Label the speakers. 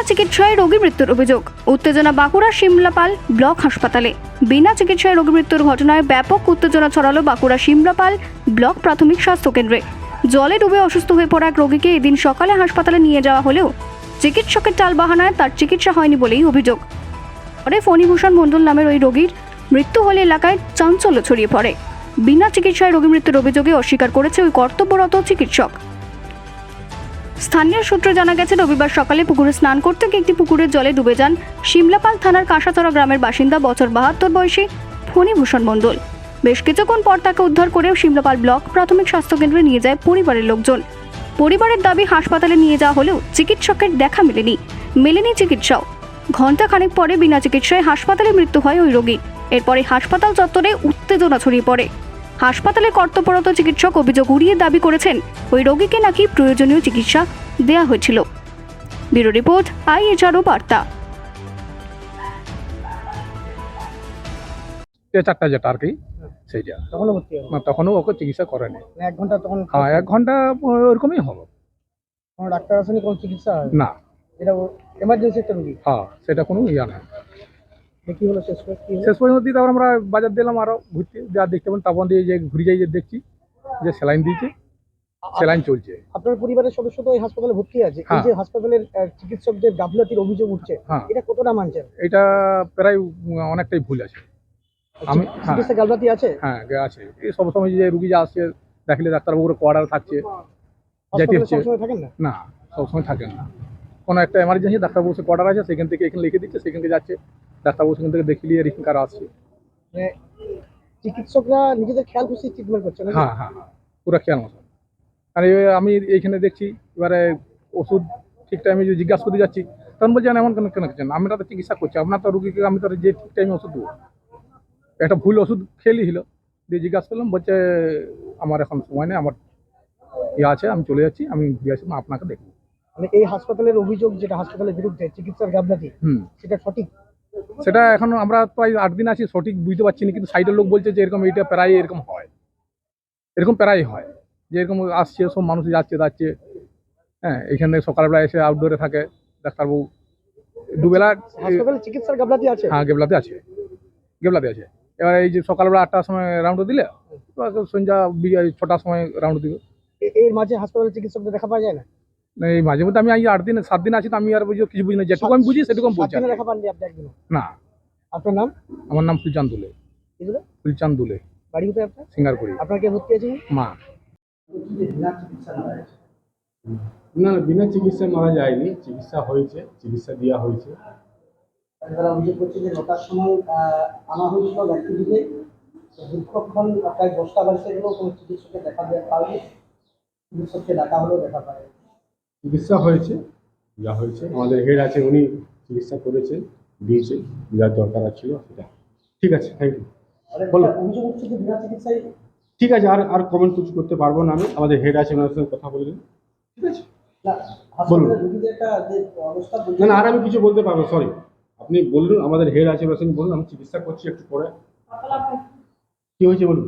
Speaker 1: বিনা চিকিৎসায় রোগী মৃত্যুর অভিযোগ। উত্তেজনা বাঁকুড়া সিমলাপাল ব্লক হাসপাতালে। বিনা চিকিৎসায় রোগী মৃত্যুর ঘটনায় ব্যাপক উত্তেজনা ছড়ালো বাঁকুড়া সিমলাপাল ব্লক প্রাথমিক স্বাস্থ্য কেন্দ্রে জলে ডুবে অসুস্থ হয়ে পড়া এক রোগীকে এদিন সকালে হাসপাতালে নিয়ে যাওয়া হলেও চিকিৎসকের টালবাহানায় তার চিকিৎসা হয়নি বলেই অভিযোগ। পরে ফণীভূষণ মণ্ডল নামের ওই রোগীর মৃত্যু হলে এলাকায় চাঞ্চল্য ছড়িয়ে পড়ে। বিনা চিকিৎসায় রোগী মৃত্যুর অভিযোগে অস্বীকার করেছে ওই কর্তব্যরত চিকিৎসক। স্থানীয় সূত্রে জানা গেছে, রবিবার সকালে পুকুরে স্নান করতে গিয়ে একটি পুকুরের জলে ডুবে যান শিমলাপাল থানার কাঁসাতরা গ্রামের বাসিন্দা বছর বাহাত্তর বয়সী ফণীভূষণ মণ্ডল। বেশ কিছুক্ষণ পর তাকে উদ্ধার করেও শিমলাপাল ব্লক প্রাথমিক স্বাস্থ্যকেন্দ্রে নিয়ে যায় পরিবারের লোকজন। পরিবারের দাবি, হাসপাতালে নিয়ে যাওয়া হলেও চিকিৎসকের দেখা মেলেনি। মেলেনি চিকিৎসাও। ঘণ্টা খানেক পরে বিনা চিকিৎসায় হাসপাতালে মৃত্যু হয় ওই রোগী। এরপরে হাসপাতাল চত্বরে উত্তেজনা ছড়িয়ে পড়ে। হাসপাতালের কর্তব্যরত চিকিৎসক অভিযোগ উড়িয়ে দাবি করেছেন ওই রোগীকে নাকি প্রয়োজনীয় চিকিৎসা দেওয়া হয়েছিল। ব্যুরো রিপোর্ট আইএচআরও বার্তা।
Speaker 2: চারটা যেটা আর কি সেইটা।
Speaker 3: তখনও ভর্তি
Speaker 2: না তখনও ওকে চিকিৎসা করেনি।
Speaker 3: মানে এক ঘণ্টা তখন
Speaker 2: হ্যাঁ এক ঘণ্টা ওরকমই হলো
Speaker 3: কোনো ডাক্তার আসেনি কোনো চিকিৎসা
Speaker 2: না।
Speaker 3: এটা এমার্জেন্সি একটা রুগী?
Speaker 2: হ্যাঁ সেটা কোনো ইয়া না
Speaker 3: দিয়ে কি হলো? শেষ
Speaker 2: পর্যন্ত দিয়ে তারপর আমরা বাজার দিলাম আরও ঘুরতে। যা দেখতে পাবেন তারপর দিয়ে যে ঘুরে যাই যে দেখছি যে স্যালাইন দিয়েছে স্যালাইন চলছে।
Speaker 3: আপনার পরিবারের সদস্য তো এই হাসপাতালে ভর্তি আছে। এই
Speaker 2: হ্যাঁ।
Speaker 3: যে হাসপাতালের চিকিৎসকদের গাফলাতির অভিযোগ উঠছে
Speaker 2: হ্যাঁ।
Speaker 3: এটা কতটা মানছেন?
Speaker 2: এটা প্রায় অনেকটাই ভুল আছে। আমি হ্যাঁ।
Speaker 3: চিকিৎসা গাফলাতি আছে?
Speaker 2: হ্যাঁ আছে। এই সব সময় যে রুগী যা আসছে দেখলে ডাক্তারবাবুর কোয়ার্ডার থাকছে যেতে হচ্ছে।
Speaker 3: না?
Speaker 2: না সবসময় থাকেন না। কোনো একটা এমার্জেন্সি ডাক্তারবাবু সে কোয়ার্টার আছে সেখান থেকে এখানে লিখে দিচ্ছে সেখানকে যাচ্ছে। ডাক্তারবাবু সেখান থেকে দেখে নিয়ে রিফিন কার আসছে।
Speaker 3: মানে চিকিৎসকরা নিজেদের খেয়াল খুশি ট্রিটমেন্ট করছে না
Speaker 2: হ্যাঁ হ্যাঁ হ্যাঁ পুরো খেয়াল মতো আর আমি এইখানে দেখছি এবারে ওষুধ ঠিক টাইমে যদি জিজ্ঞাসা করতে যাচ্ছি তখন বলছেন এমন কেন কেন করছেন আমরা তো চিকিৎসা করছি আপনার তো রুগীকে আমি তো যে ঠিক টাইমে ওষুধ দেবো। একটা ভুল ওষুধ খেয়েলি ছিল দিয়ে জিজ্ঞাসা করলাম বলছে আমার এখন সময় নেই আমার ইয়ে আছে আমি চলে যাচ্ছি আমি ঘুরে আসি আপনাকে দেখব।
Speaker 3: মানে এই হাসপাতালের অভিযোগ যেটা হাসপাতালের বিরুদ্ধে চিকিৎসার গাফলাতি
Speaker 2: হুম।
Speaker 3: সেটা সঠিক?
Speaker 2: সেটা এখন আমরা প্রায় আট দিন আছি সঠিক বুঝতে পারছি না কিন্তু সাইডের লোক বলছে যে এরকম এইটা প্রায় এরকম হয়। এরকম প্রায় হয় যে এরকম আসছে সব মানুষ যাচ্ছে যাচ্ছে। হ্যাঁ এখানে সকালবেলা এসে আউটডোরে থাকে ডাক্তারবাবু। দুবেলা
Speaker 3: চিকিৎসার আছে?
Speaker 2: হ্যাঁ গেবলাতে আছে গেবলাতে আছে। এবার এই যে সকালবেলা আটটার সময় রাউন্ড দিলে সন্ধ্যা ছটার সময় রাউন্ড দিবে।
Speaker 3: এর মাঝে হাসপাতালে চিকিৎসকদের দেখা পাওয়া যায় না?
Speaker 2: এই মাঝে মধ্যে আমি আট দিন সাত দিন আছি তো আমি আর বুঝি কিছু বুঝি না যেটুকু আমি বুঝি সেটুকু আমি
Speaker 3: আপনি
Speaker 2: না।
Speaker 3: আপনার নাম?
Speaker 2: আমার নাম ফুলচাঁদ দুলে। ফুলচাঁদ দুলে।
Speaker 3: বাড়ি কোথায় আপনার?
Speaker 2: সিঙ্গারপুরি।
Speaker 3: আপনার কে ভর্তি আছে?
Speaker 2: মা।
Speaker 4: না না, বিনা চিকিৎসায় মারা যায়নি চিকিৎসা হয়েছে চিকিৎসা দেওয়া হয়েছে।
Speaker 5: তারা অভিযোগ করছে যে নটার সময় আনা হয়েছিল ব্যক্তিটিকে। দীর্ঘক্ষণ প্রায় দশটা বাজতে গেলেও কোনো চিকিৎসকের দেখা দেওয়া পায়নি চিকিৎসককে ডাকা হলেও দেখা পায়
Speaker 4: চিকিৎসা হয়েছে যা হয়েছে। আমাদের হেড আছে উনি চিকিৎসা করেছেন দিয়েছে যা দরকার ছিল সেটা। ঠিক আছে থ্যাংক ইউ বলো। ঠিক আছে আর আর কমেন্ট কিছু করতে পারব না আমি। আমাদের হেড আছে ওনার সঙ্গে কথা বললেন ঠিক আছে?
Speaker 5: না হাসপাতালের রোগীদের একটা যে অবস্থা বলছে
Speaker 4: না না আর আমি কিছু বলতে পারব সরি আপনি বলুন আমাদের হেড আছে ওনার সঙ্গে বলুন আমি চিকিৎসা করছি একটু পরে। কি হয়েছে বলুন?